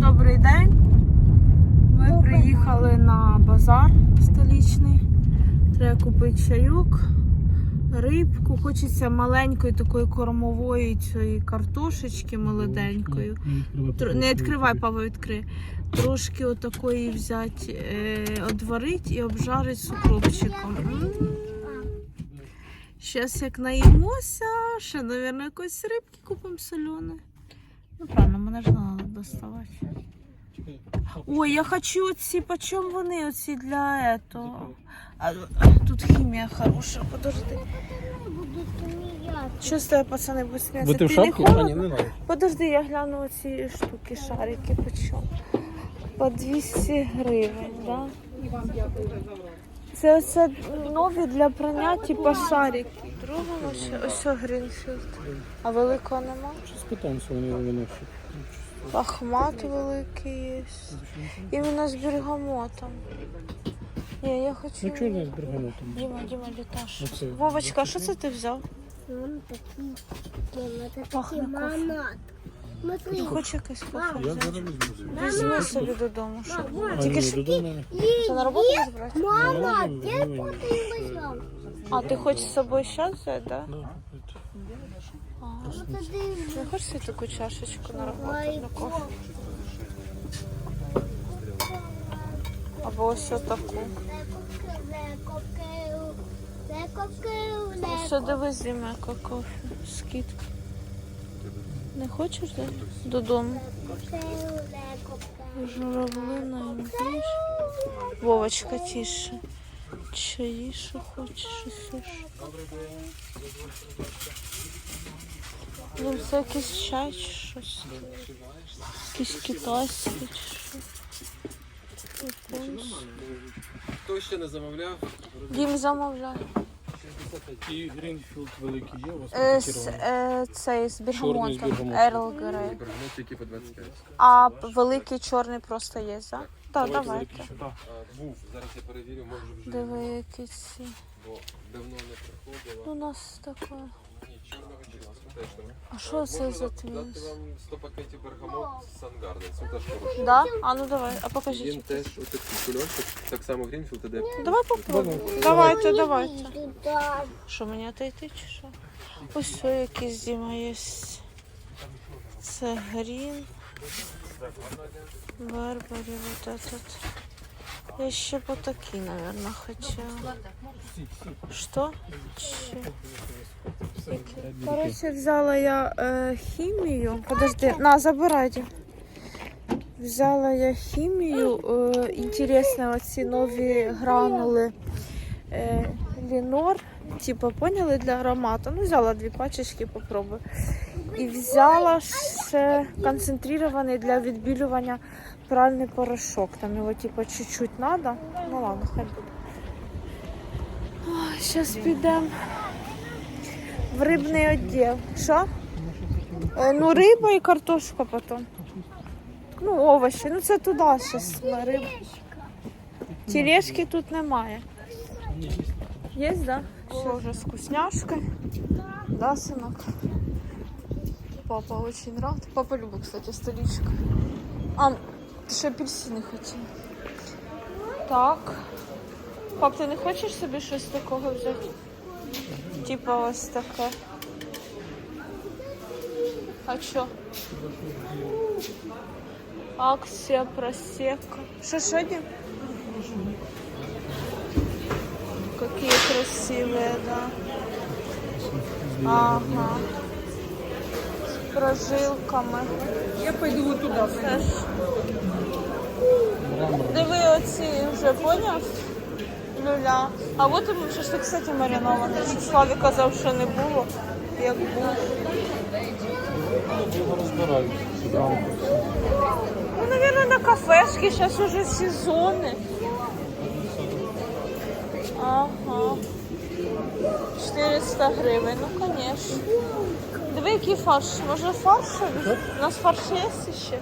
Добрий день. Ми приїхали на базар столичний. Треба купити чайок, рибку. Хочеться маленької такої кормової цієї картошечки молоденької. Не відкривай, Павло, відкрий. Трошки отакої взяти, е, одварити і обжарити з укропчиком. Зараз як наїмося, ще, мабуть, якоїсь рибки купимо соленої. Ну, правильно, мене ж треба доставати. Ой, я хочу оці, почем вони оці для этого? А, тут хімія хороша, подожди. Що з тебе, пацани, будуть сміятися? В Ти не шапку? А, ні, не надо. Подожди, я гляну оці штуки, шарики почем. По 200 гривень, да? Це оце нові для прання, типу шарики. Другого ще ось о, Грінфілд. А великого нема? Щось питаємося, вони виносять. Ахмат великий є. Іменно з бергамотом. Ні, я хочу. Ну, чорний з бергамотом. Діма, Діма, літаш. Оце. Вовочка, а що це ти взяв? Пахне кофе. Ти хочеш якийсь кофе Я взяти? візьму. Візьми собі додому. Що? А, Тільки ні, ж додому. це на роботу збирати? Мама, Ну, ну, потом возьмем? А ти хочеш з собою зараз взяти, да? Да. Вот это Не хочеш таку чашечку на роботу на кофе? Або ось таку. Все, дивись, Діма, яка кофе. Скидка. Не хочеш да? додому? Журавлина, імбір. Вовочка, тише. Чаї, що хочеш, усе ж. Ну, це якийсь чай чи щось. Якийсь китайський чи. Якийсь. Хто ще не замовляв? Дім замовляє. І Грінфілд великий є у вас Е, з, пакетований? е, цей з бергамотом. бергамотом. Ерл Грей. Берегнуть тільки по 25. А великий чорний просто є, так? Так, давайте. А, був, зараз я перевірю, може вже, Диви, які ці. бо давно не приходила. У нас таке. Ні, чорного чи ласку теж нема. А що це за дати вам 100 пакетів бергамот з Сангарден, це теж хороший. Да? А ну давай, а Він покажіть. теж отакий кульочок, так само Грінфілд іде. Давай попробуємо. Давайте, давайте. Що мені отойти чи що? Ось все якийсь Діма є. Це грін. Барбарі, вот этот. Я ще по такі, наверное, хотела. Что? Короче, взяла я е, хімію. Подожди, на, забирайте. Взяла я хімію. Е, інтересно, оці нові гранули е, Лінор. Типа, поняли для аромату. Ну, взяла дві пачечки, попробую. І взяла ще концентрований для відбілювання пральний порошок. Там його типа чуть-чуть треба. Ну ладно, хай буде. Зараз підемо в рибний відділ. Що? Е, Ну, риба і картошка потім. Ну, овочі. Ну це туди зараз на рибу. Тележки тут немає. Є, да? Все вже з вкусняшкою. Да, синок? Папа очень рад. Папа любит, кстати, столичку. А, ти ще апельсини хотів. Так. Пап, ти не хочеш собі щось такого взяти? Типа ось таке. А що? Акція просека. Що, Дім? Какие красивые, да. Ага. С прожилками. Я пойду вот туда. Теж. Диви оці вже поняв? Люля. А от і ж кстати, маринований. Славі казав, що не було. Як був. Ну, наверное, на кафешке сейчас уже сезоны. Ага. 400 гривень, ну конечно. Диви, який фарш. Може фаршовий? У нас фарш є ще?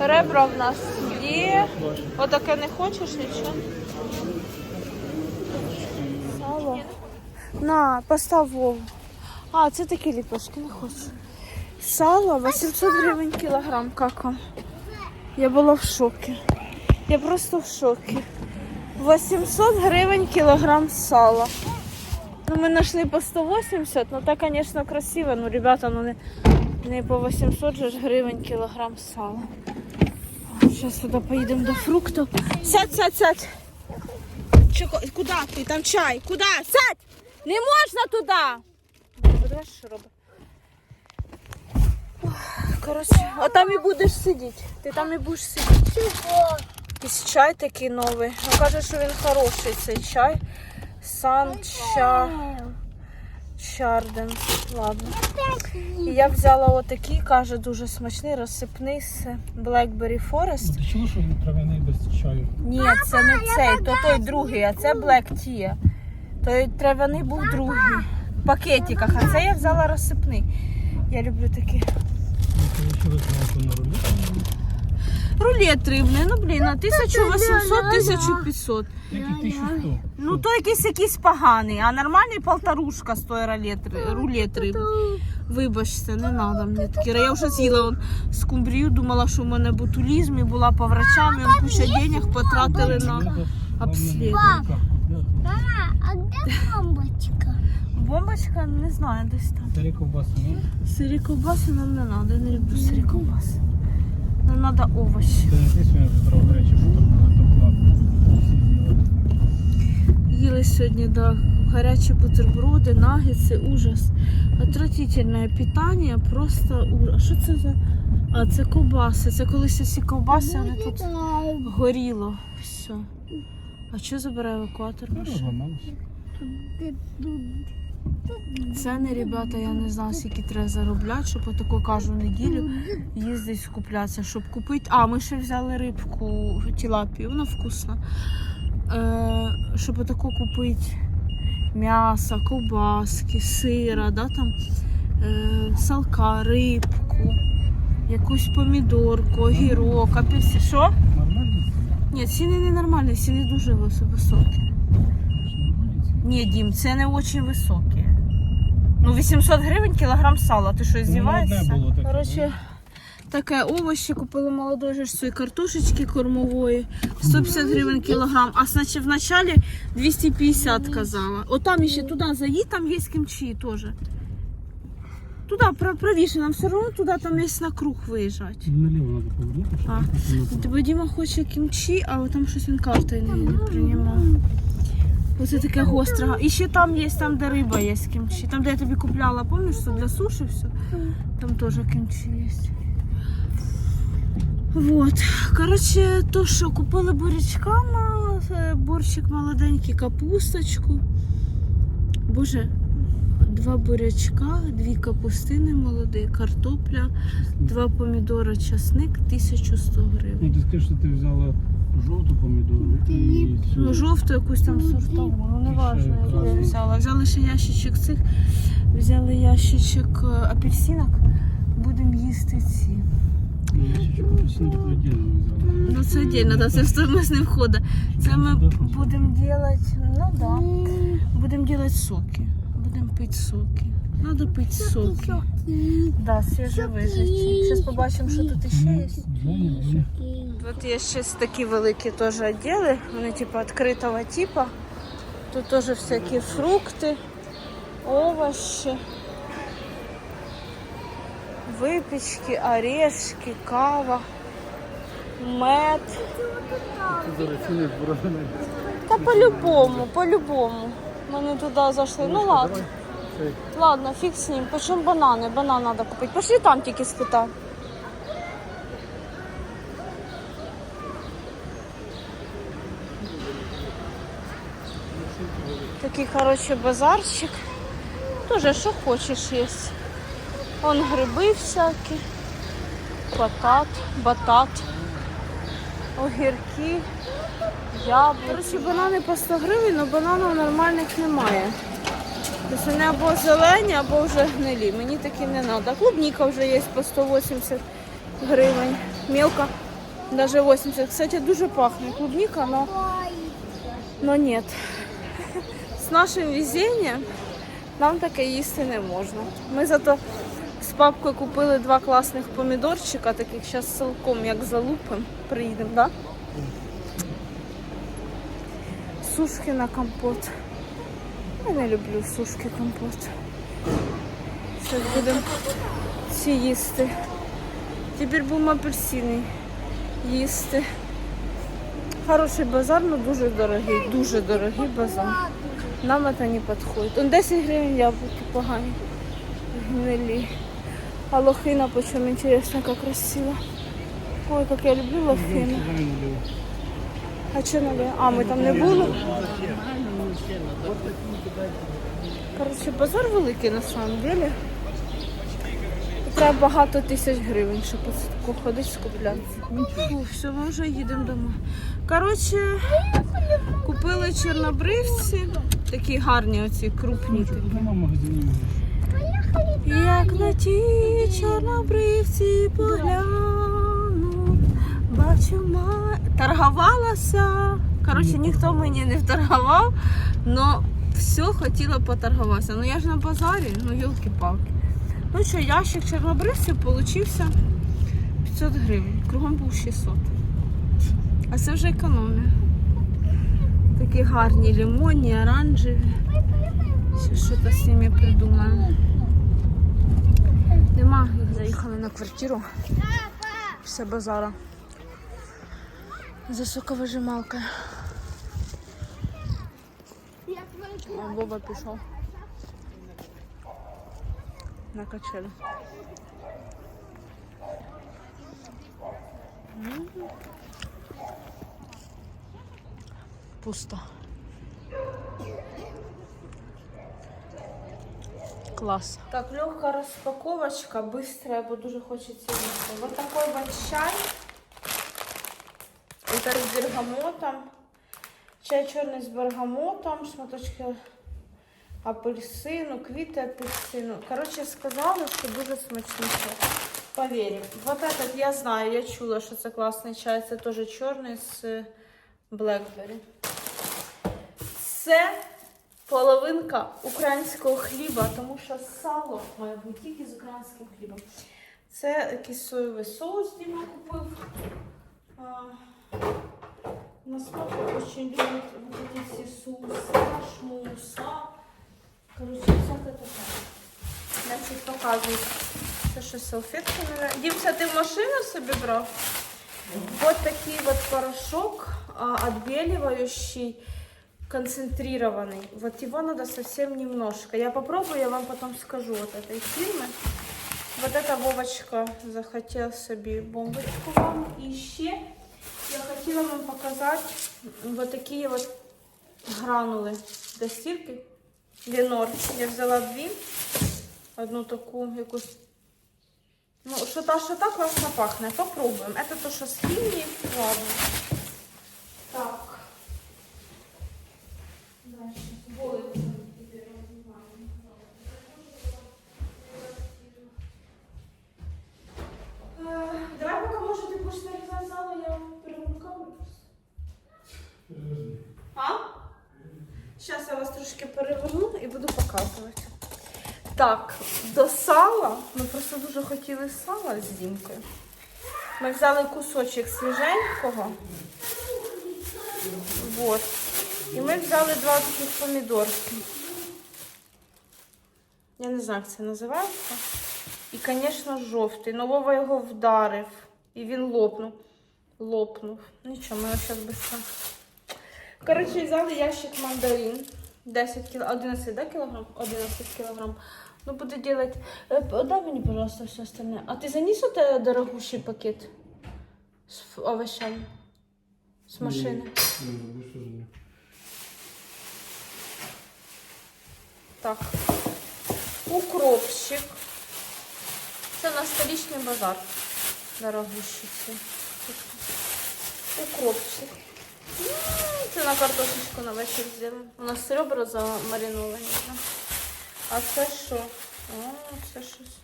Ребра в нас є. Отаке не хочеш нічого? Сало. На, постав Вову. А, це такі ліпешки, не хочу. Сало 800 гривень кілограм, вам? Я була в шокі. Я просто в шокі. 800 гривень кілограм сала. Ну, ми знайшли по 180, ну так, звісно, красиво. Ну, ребята, ну не, не по 800 же ж гривень кілограм сала. Зараз туди поїдемо до фруктів. Сядь, сядь, сядь. Чого? Куди ти? Там чай. Куди? Сядь! Не можна туди! Подивись, що робить. Коротше, а там і будеш сидіти. Ти там і будеш сидіти. Якийсь чай такий новий. Ну, каже, що він хороший цей чай. Санча Чарден. Ладно. І я взяла отакий, каже, дуже смачний, розсипний з Blackberry Forest. Ти чула, що він трав'яний без чаю? Ні, це не цей, то той другий, а це Black Tea. Той трав'яний був другий. В пакетиках, а це я взяла розсипний. Я люблю такі. Я ще знав, на рулі. Рулет рибний, ну блін, на 1800-1500. Як 1100. Ну то якийсь якийсь поганий, а нормальний полторушка стоїть рулет, рулет рибний. Вибачте, не треба мені такі. Я вже з'їла он, скумбрію, думала, що в мене ботулізм і була по врачам, і куча денег потратили на обслідування. Мама, а где бомбочка? Бомбочка, не знаю, десь там. Старі ковбаси, ну? Сирі ковбаси нам не треба, я не люблю сирі ковбаси. Нам треба овочі. Їли сьогодні, да, гарячі бутерброди, нагетси, ужас. Отвратительне питання, просто ужас. А що це за. А, це ковбаси. Це колись ці ковбаси, вони тут горіло. Все. А що забирає евакуатор? наш? Не, ребята, я не знаю, скільки треба заробляти, щоб отаку кожну неділю їздить скуплятися, щоб купити. А, ми ще взяли рибку тілапію, вона вкусна. Е, щоб отаку купити м'ясо, ковбаски, сира, да, там, е, салка, рибку, якусь помідорку, огірок, апельсин. Що? Нормально? Ні, ціни не нормальні, ціни дуже високі. Ні, Дім, це не дуже високі. Ну, 800 гривень кілограм сала. Ти що, Ну, здіваєшся? було таке, Коротше, таке овочі купили молодої ж картошечки кормової. 150 гривень кілограм. А значить, в началі 250 казала. Отам ще туди заїдь, там є кімчі теж. Туди пра- правіше, нам все одно туди там є на круг виїжджати. Наліво треба повернути, їхати Діма хоче кімчі, а там щось він картою не, не приймав. Оце таке гостре. І ще там є, там де риба є кімчі. Там, де я тобі купляла, пам'ятаєш, що для суші все. Там теж кімчі є. Вот. Коротше, то що, купили бурячка, е, борщик молоденький, капусточку. Боже, два бурячка, дві капустини молоді, картопля, два помідори, часник, 1100 гривень. Ну, ти скажеш, що ти взяла жовту помідору і цю. Ну, жовту якусь там сортову, ну не важно, яку я взяла. Взяли ще ящичок цих, взяли ящичок е, апельсинок, будемо їсти ці. Ну, віддільно. Ну це отдельно, да, це в стоїмость не входить. Це ми будемо робити, ну да, будемо робити соки. Будемо пити соки. Надо пити соки. Да, свіжовижаті. Зараз побачимо, що тут ще є. Тут є ще такі великі теж відділи, вони типу відкритого типу. Тут теж всякі фрукти, овощі, випічки, орешки, кава, мед. Та по-любому, по-любому. Ми не туди зайшли. Ну ладно. Ладно, фіг з ним. Почем банани? Банан треба купити. Пошли там тільки спитай. Такий, коротше, базарчик. Тоже що хочеш є. Вон гриби всякі, батат, батат, огірки, яблуки. Коротше, банани по 100 гривень, але бананів нормальних немає. Тобто вони або зелені, або вже гнилі. Мені такі не треба. Клубніка вже є по 180 гривень. Мелка навіть 80. Кстати, дуже пахне клубника, но, но нет. С нашим везением Нам таке їсти не можна. Ми зато з папкою купили два класних помідорчика, таких зараз силком як залупим. Приїдемо, так? Да? Сушки на компот. Я не люблю сушки компот. Зараз будемо ці їсти. Тепер будемо апельсини їсти. Хороший базар, але дуже дорогий, дуже дорогий базар. Нам це не підходить. Он 10 гривень яблуки погані. Гнилі. А лохина почем интересно, как красиво. Ой, как я люблю лохину. А що нули? А, ми там не були. Коротше, базар великий на самом деле. Треба багато тисяч гривень, щоб таку ходити скупляти. Фу, все, ми вже їдемо дома. Коротше, купили чорнобривці, такі гарні оці крупні. такі. Як на ті чорнобривці погляну, бачу ма... Торгувалася. Коротше, ніхто мені не вторгував, але все хотіла поторгуватися. Ну я ж на базарі, ну йолки-палки. Ну що, ящик чорнобривців получився 500 гривень. Кругом був 600. А це вже економія. Такі гарні лимонні, оранжеві. Ще щось з ними придумаємо. Нема, заїхали на квартиру. Все базара. За соковижималкою. А пішов. На качелі. М Пусто. Класс. Так, легкая распаковочка, быстрая, бо дуже хочется есть. Вот такой вот чай. Это с бергамотом. Чай черный с бергамотом, шматочки апельсину, квіти апельсину. Короче, сказали, що дуже смачний чай. Поверим. Вот этот я знаю, я чула, що це класний чай. Це теж чорний з блекбері. Це половинка українського хліба, тому що сало має бути тільки з українським хлібом. Це якийсь соєвий соус Діма купив. На смак дуже люблять всі соуса, шмуса. Короче, всяке таке. Значить, показую. Це що салфетки не Дівця, ти в машину собі брав? Вот такий вот порошок отбеливающий, концентрированный. Вот его надо совсем немножко. Я попробую, я вам потом скажу вот этой фирмы. Вот эта Вовочка захотел себе бомбочку вам. И еще я хотела вам показать вот такие вот гранулы для стирки. Ленор. Я взяла дві. Одну таку якусь. Ну, що та, що та класно пахне. Попробуємо. Это то, що з хімії. Ладно. Сала. Ми просто дуже хотіли сала з Дімкою. Ми взяли кусочок свіженького. Вот. І ми взяли два таких помідорки. Я не знаю, як це називається. І, звісно, жовтий. Но Вова його вдарив. І він лопнув. Лопнув. Нічого, ми його зараз швидко. Коротше, взяли ящик мандарин. 10 кіл... 11 да, кілограм? 11 кілограм. Ну, буду делать... Э, дай мені, пожалуйста, все остальное. А ти заніс оте дорогущий пакет з овощами? З машини? Так. Укропчик. Це на столичний базар. Дорогущий. Укропчик. Це на картошечку на вечір зробимо. У нас ребра замариновані. А це що? О, це щось.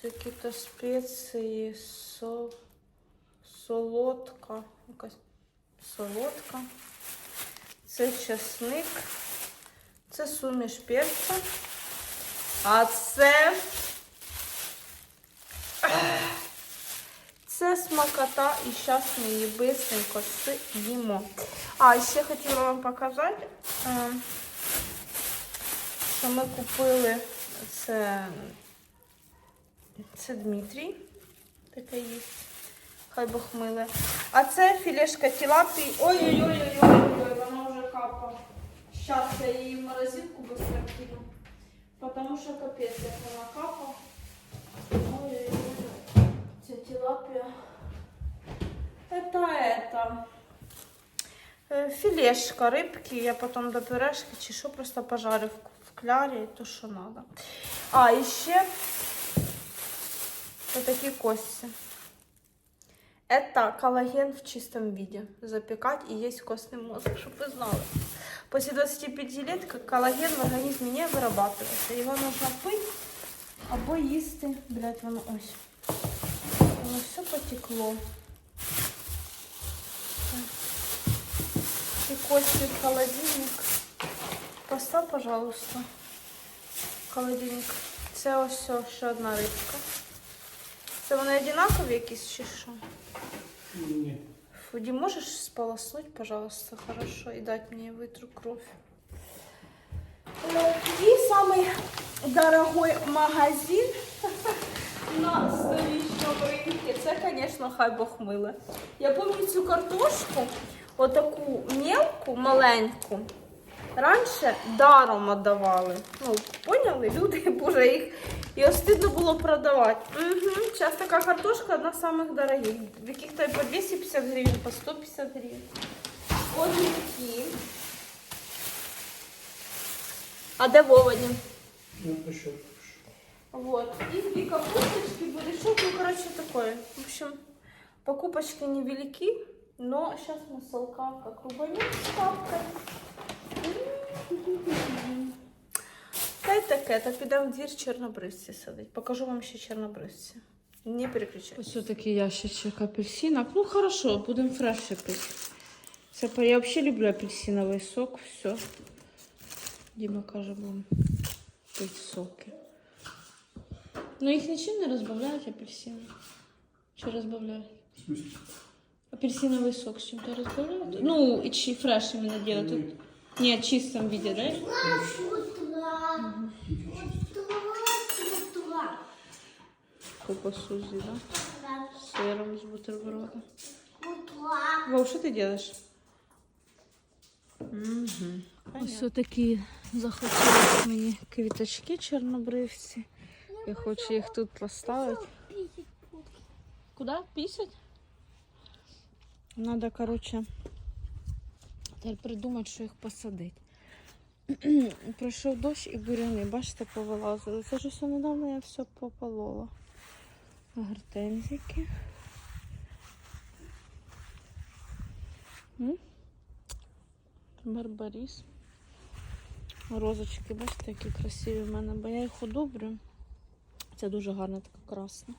Це якісь спеції, сол, солодка. Якась солодка. Це чесник. Це суміш перцю. А це. Це смакота, і зараз ми її бистренько з'їмо. А, ще хотіла вам показати, е, що ми купили це, це Дмитрій. Таке є. Хай Бог миле. А це філешка тілапії. Ой-ой-ой, вона вже капа. Зараз я її в морозилку быстро кину. Потому що капець, як вона капа. Ой-ой-ой. Це тилапия. Это это. Е, Філешка рибки, я потім до пюрешки чи що просто пожарю в, в клярі, то що надо. А, і ще такі кості. Это коллаген в чистом виде. Запекать и есть костный мозг, чтобы вы знали. После 25 лет к- коллаген в организме не вырабатывается. Его нужно пить або їсти. Блять, воно ось. Воно все потекло. И кости в холодильник. Постав, пожалуйста. в Холодильник. Це ось все, ще одна рибка. Це вони одинакові якісь чи що? Ні. Фуди, можешь сполоснуть, пожалуйста, хорошо, и дать мне вытру кровь. Э, И самый дорогой магазин на столичном рынке, це, конечно, хай Бог миле. Я помню цю картошку, отаку мелку, маленьку, раніше даром отдавали. Ну, поняли? Люди, боже, їх його стидно було продавати. Угу. Зараз така картошка одна з самих дорогих. В яких-то по 250 гривень, по 150 гривень. Огірки. А де Вовані? Ну? Вот. И две капусточки, бурячок, ну, короче, такое. В общем, покупочки невелики, но сейчас мы салка как рубанем с папкой. Та й таке, так підемо в двір чорнобривці садить. Покажу вам ще чорнобривці. Не переключайтесь. Ось такий ящичок апельсинок. Ну, хорошо, будемо фреші пити. Це, я взагалі люблю апельсиновий сок, все. Діма каже, будемо пити соки. Ну їх нічим не розбавляють апельсини. Чи розбавляють? Апельсиновый сок с чем-то разбавляют? Ну, и чи фреш именно делают? Ні. Нет, в чистом виде, да? Утра. Утра. Купа Сузи, да? С сыром, с бутербродом. Утра. Вов, что ты делаешь? Угу. Ось такі захотілись мені квіточки чорнобривці. Я хочу їх тут поставити. Куди? Пісять? Надо, короче, тепер придумати, що їх посадити. Пройшов дощ і буряни, бачите, повилазили. Це ж все недавно я все пополола. Гортензики. Барбаріс. Розочки, бачите, які красиві в мене, бо я їх удобрю. Це дуже гарна така красна.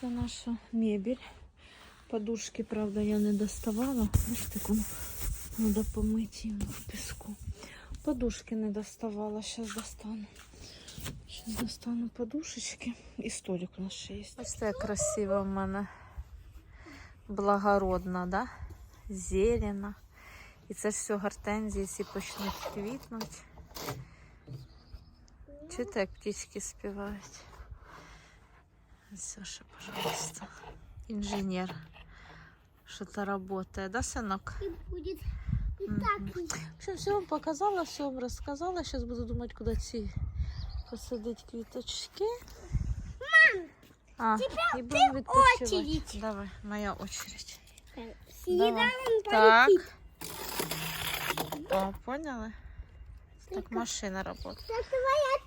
Це наша мебель. Подушки, правда, я не доставала. Бачите, воно треба помити в піску. Подушки не доставала, зараз достану. Зараз достану подушечки. І столик у нас ще є. Ось це красиво в мене. Благородна, да? Зелена. І це все гортензії, ці почнуть квітнути. Чуєте, як птички співають? Саша, пожалуйста. Инженер Что-то работает, да, сынок? И будет и Мгм. так. и В общем, все вам показала, все вам рассказала. Сейчас буду думать, куда ці посадить квіточки. Мам! А, и будем відпочивати. очередь. Давай, моя очередь. Съедам Так. полетит. О, поняли? Так машина работает. Это твоя